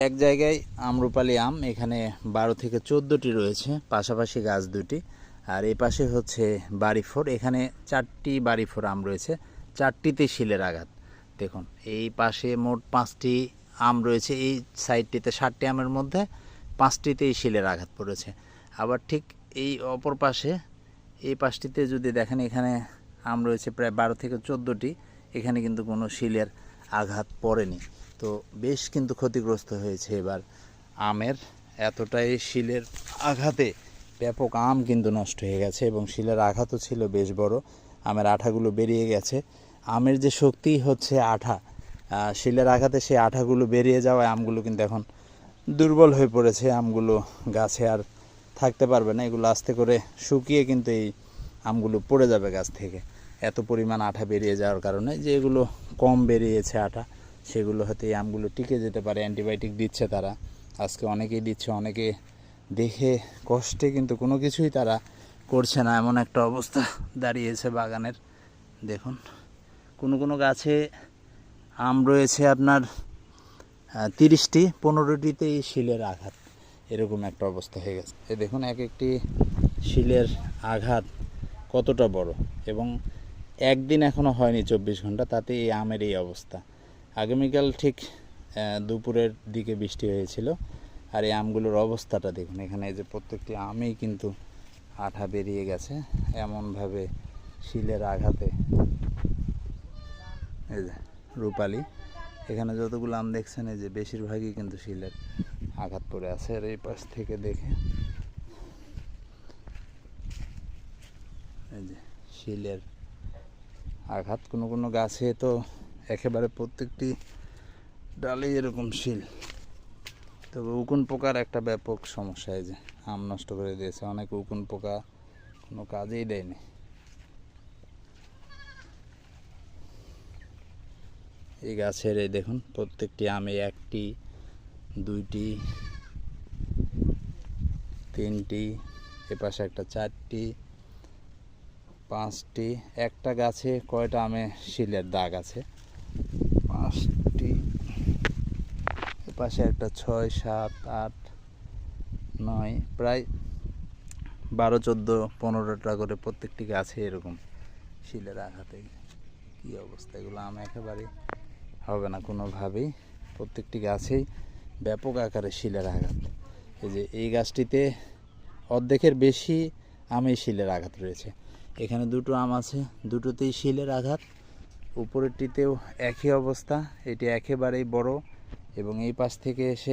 এক জায়গায় আমরুপালি আম, এখানে বারো থেকে চোদ্দোটি রয়েছে, পাশাপাশি গাছ দুটি। আর এই পাশে হচ্ছে বাড়িফোর, এখানে চারটি বাড়িফোর আম রয়েছে, চারটিতে শিলের আঘাত। দেখুন, এই পাশে মোট পাঁচটি আম রয়েছে, এই সাইডটিতে ষাটটি আমের মধ্যে পাঁচটিতেই শিলের আঘাত পড়েছে। আবার ঠিক এই অপর পাশে, এই পাশটিতে যদি দেখেন, এখানে আম রয়েছে প্রায় বারো থেকে চোদ্দোটি, এখানে কিন্তু কোনো শিলের আঘাত পড়েনি। তো বেশ কিন্তু ক্ষতিগ্রস্ত হয়েছে এবার। আমের এতটাই শিলের আঘাতে ব্যাপক আম কিন্তু নষ্ট হয়ে গেছে এবং শিলের আঘাতও ছিল বেশ বড়, আমের আঠাগুলো বেরিয়ে গেছে। আমের যে শক্তি হচ্ছে আঠা শিলের আঘাতে সেই আঠাগুলো বেরিয়ে যাওয়ায় আমগুলো কিন্তু এখন দুর্বল হয়ে পড়েছে। আমগুলো গাছে আর থাকতে পারবে না, এগুলো আস্তে করে শুকিয়ে কিন্তু এই আমগুলো পড়ে যাবে গাছ থেকে। এত পরিমাণ আঠা বেরিয়ে যাওয়ার কারণে যে এগুলো কম বেরিয়েছে আঠা। সেগুলো হয়তো এই আমগুলো টিকে যেতে পারে, অ্যান্টিবায়োটিক দিচ্ছে তারা। আজকে অনেকেই দিচ্ছে, অনেকে দেখে কষ্টে কিন্তু কোনো কিছুই তারা করছে না। এমন একটা অবস্থা দাঁড়িয়েছে বাগানের। দেখুন, কোনো কোনো গাছে আম রয়েছে আপনার তিরিশটি পনেরোটিতেই শিলের আঘাত। এরকম একটা অবস্থা হয়ে গেছে। এ দেখুন এক একটি শিলের আঘাত কতটা বড়। এবং একদিন এখনও হয়নি চব্বিশ ঘণ্টা, তাতে এই আমের এই অবস্থা। আগামীকাল ঠিক দুপুরের দিকে বৃষ্টি হয়েছিল। আর এই আমগুলোর অবস্থাটা দেখুন, এখানে যে প্রত্যেকটি আমেই কিন্তু আঠা বেরিয়ে গেছে। এমনভাবে শিলের আঘাতে এই যে রূপালি। এখানে যতগুলো আম দেখছেন, এই যে বেশিরভাগই কিন্তু শিলের আঘাত পড়ে আছে। আর এই পাশ থেকে দেখে এই যে শিলের আঘাত। কোনো কোনো গাছে তো একেবারে প্রত্যেকটি ডালে এরকম শিল। তবে উকুন পোকার একটা ব্যাপক সমস্যা এই যে, আম নষ্ট করে দিয়েছে। অনেক উকুন পোকা কোনো কাজেই দেয়নি। এই গাছের এই দেখুন, প্রত্যেকটি আমে একটি, দুইটি, তিনটি, এপাশে একটা চারটি, পাঁচটি, একটা গাছে কয়টা আমে শিলের দাগ আছে? পাঁচটি। এপাশে একটা ছয়, সাত, আট, নয়, প্রায় বারো, চোদ্দ, পনেরোটা করে প্রত্যেকটি গাছে এরকম শিলের আঘাতে। কী অবস্থা? এগুলো আম একেবারে হবে না কোনোভাবেই। প্রত্যেকটি গাছেই ব্যাপক আকারে শিলের আঘাত। এই যে এই গাছটিতে অর্ধেকের বেশি আমে শিলের আঘাত রয়েছে। এখানে দুটো আম আছে, দুটোতেই শিলের আঘাত। উপরেরটিতেও একই অবস্থা। এটি একেবারেই বড় এবং এই পাশ থেকে এসে